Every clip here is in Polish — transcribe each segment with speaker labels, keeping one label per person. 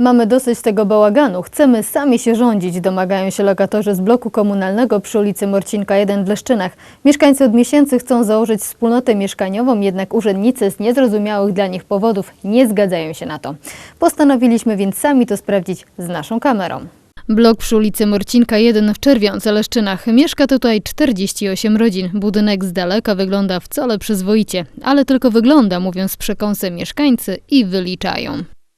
Speaker 1: Mamy dosyć tego bałaganu, chcemy sami się rządzić, domagają się lokatorzy z bloku komunalnego przy ulicy Morcinka 1 w Leszczynach. Mieszkańcy od miesięcy chcą założyć wspólnotę mieszkaniową, jednak urzędnicy z niezrozumiałych dla nich powodów nie zgadzają się na to. Postanowiliśmy więc sami to sprawdzić z naszą kamerą. Blok przy ulicy Morcinka 1 w Czerwionce, Leszczynach. Mieszka tutaj 48 rodzin. Budynek z daleka wygląda wcale przyzwoicie, ale tylko wygląda, mówiąc z przekąsem mieszkańcy i wyliczają.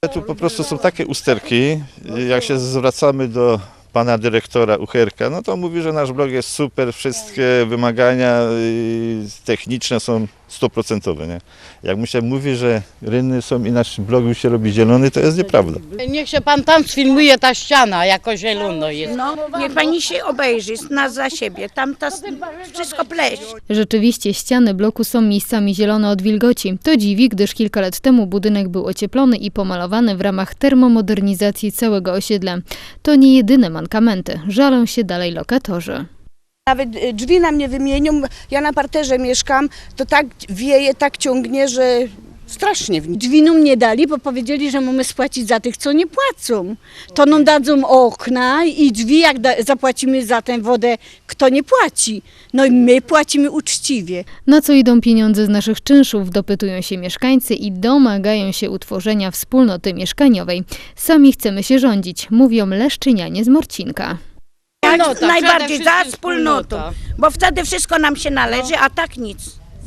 Speaker 2: Tu po prostu są takie usterki, jak się zwracamy do pana dyrektora Ucherka, no to mówi, że nasz blog jest super, wszystkie wymagania y, techniczne są stuprocentowe, nie? Jak mu się mówi, że rynny są i nasz blog już się robi zielony, to jest nieprawda.
Speaker 3: Niech się pan tam sfilmuje, ta ściana jako zielono jest.
Speaker 4: No, niech pani się obejrzy, nas za siebie. Tam ta, wszystko pleść.
Speaker 1: Rzeczywiście ściany bloku są miejscami zielone od wilgoci. To dziwi, gdyż kilka lat temu budynek był ocieplony i pomalowany w ramach termomodernizacji całego osiedla. To nie jedyne mankamenty. Żalą się dalej lokatorzy.
Speaker 5: Nawet y, drzwi nam nie wymienią. Ja na parterze mieszkam, to tak wieje, tak ciągnie, że strasznie w nim.
Speaker 6: Drzwi nam nie dali, bo powiedzieli, że mamy spłacić za tych, co nie płacą. To nam dadzą okna i drzwi, jak zapłacimy za tę wodę, kto nie płaci. No i my płacimy uczciwie.
Speaker 1: Na co idą pieniądze z naszych czynszów, dopytują się mieszkańcy i domagają się utworzenia wspólnoty mieszkaniowej. Sami chcemy się rządzić, mówią leszczynianie z Morcinka.
Speaker 3: Wspólnota,
Speaker 4: najbardziej za wspólnotą,
Speaker 3: wspólnota.
Speaker 4: bo wtedy wszystko nam się należy, a tak nic.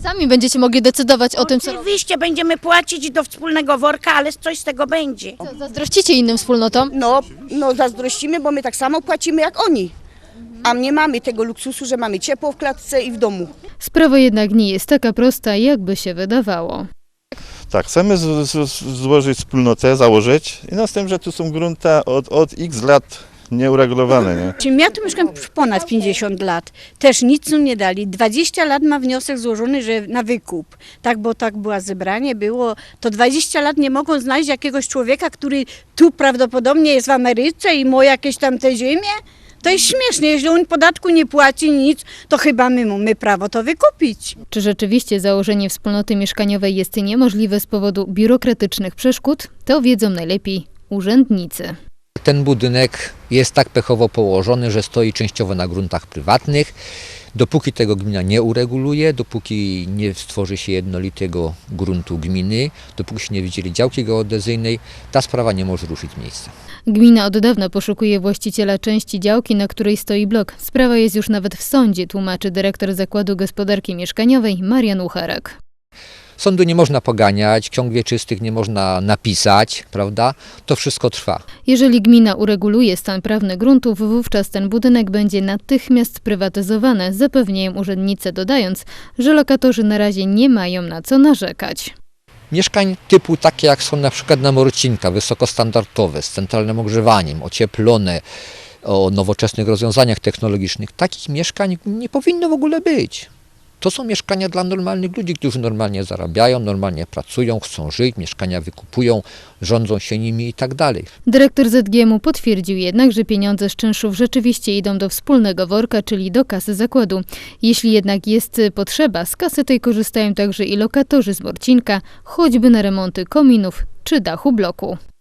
Speaker 1: Sami będziecie mogli decydować o tym, co
Speaker 4: Oczywiście będziemy płacić do wspólnego worka, ale coś z tego będzie.
Speaker 1: zazdrościcie innym wspólnotom.
Speaker 5: No, no zazdrościmy, bo my tak samo płacimy jak oni. A nie mamy tego luksusu, że mamy ciepło w klatce i w domu.
Speaker 1: Sprawa jednak nie jest taka prosta, jakby się wydawało.
Speaker 2: Tak, chcemy z, z, złożyć wspólnotę, założyć i następnie, że tu są grunta od, od x lat nieuregulowane, nie?
Speaker 6: Czyli ja tu mieszkam ponad 50 lat. Też nic nam nie dali. 20 lat ma wniosek złożony, że na wykup. Tak, bo tak była zebranie, było. To 20 lat nie mogą znaleźć jakiegoś człowieka, który tu prawdopodobnie jest w Ameryce i ma jakieś tam te ziemię. To jest śmieszne. Jeśli on podatku nie płaci nic, to chyba my mamy prawo to wykupić.
Speaker 1: Czy rzeczywiście założenie wspólnoty mieszkaniowej jest niemożliwe z powodu biurokratycznych przeszkód? To wiedzą najlepiej urzędnicy.
Speaker 7: Ten budynek jest tak pechowo położony, że stoi częściowo na gruntach prywatnych. Dopóki tego gmina nie ureguluje, dopóki nie stworzy się jednolitego gruntu gminy, dopóki się nie wydzieli działki geodezyjnej, ta sprawa nie może ruszyć miejsca.
Speaker 1: Gmina od dawna poszukuje właściciela części działki, na której stoi blok. Sprawa jest już nawet w sądzie, tłumaczy dyrektor Zakładu Gospodarki Mieszkaniowej Marian Ucharek.
Speaker 7: Sądu nie można poganiać, ksiąg wieczystych nie można napisać, prawda? To wszystko trwa.
Speaker 1: Jeżeli gmina ureguluje stan prawny gruntów, wówczas ten budynek będzie natychmiast prywatyzowany, zapewniają urzędnicy, dodając, że lokatorzy na razie nie mają na co narzekać.
Speaker 7: Mieszkań typu takie jak są na przykład na Morcinka, wysokostandardowe, z centralnym ogrzewaniem, ocieplone, o nowoczesnych rozwiązaniach technologicznych, takich mieszkań nie powinno w ogóle być. To są mieszkania dla normalnych ludzi, którzy normalnie zarabiają, normalnie pracują, chcą żyć, mieszkania wykupują, rządzą się nimi i tak dalej.
Speaker 1: Dyrektor ZGM-u potwierdził jednak, że pieniądze z czynszów rzeczywiście idą do wspólnego worka, czyli do kasy zakładu. Jeśli jednak jest potrzeba, z kasy tej korzystają także i lokatorzy z Morcinka, choćby na remonty kominów czy dachu bloku.